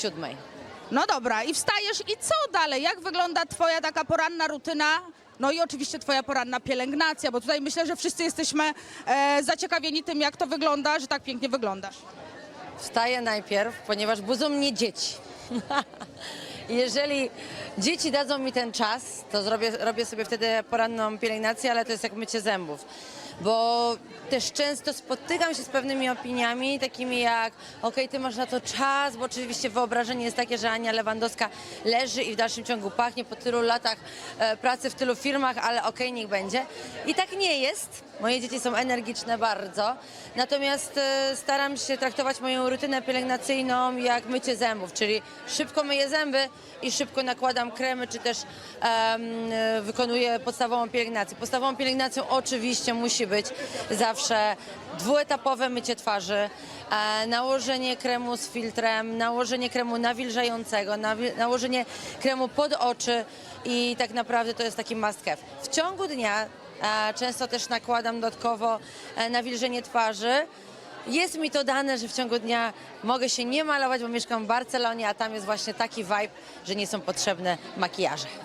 siódmej. No dobra, i wstajesz i co dalej? Jak wygląda twoja taka poranna rutyna? No i oczywiście twoja poranna pielęgnacja, bo tutaj myślę, że wszyscy jesteśmy e, zaciekawieni tym, jak to wygląda, że tak pięknie wyglądasz. Wstaję najpierw, ponieważ budzą mnie dzieci. Jeżeli dzieci dadzą mi ten czas, to zrobię, robię sobie wtedy poranną pielęgnację, ale to jest jak mycie zębów. Bo też często spotykam się z pewnymi opiniami, takimi jak okej, ty masz na to czas, bo oczywiście wyobrażenie jest takie, że Ania Lewandowska leży i w dalszym ciągu pachnie po tylu latach e, pracy w tylu firmach, ale okej, niech będzie. I tak nie jest. Moje dzieci są energiczne bardzo, natomiast e, staram się traktować moją rutynę pielęgnacyjną jak mycie zębów, czyli szybko myję zęby i szybko nakładam kremy, czy też wykonuję podstawową pielęgnację. Podstawową pielęgnacją oczywiście musi być zawsze dwuetapowe mycie twarzy, e, nałożenie kremu z filtrem, nałożenie kremu nawilżającego, nawi- nałożenie kremu pod oczy i tak naprawdę to jest taki must have. W ciągu dnia e, często też nakładam dodatkowo e, nawilżenie twarzy. Jest mi to dane, że w ciągu dnia mogę się nie malować, bo mieszkam w Barcelonie, a tam jest właśnie taki vibe, że nie są potrzebne makijaże.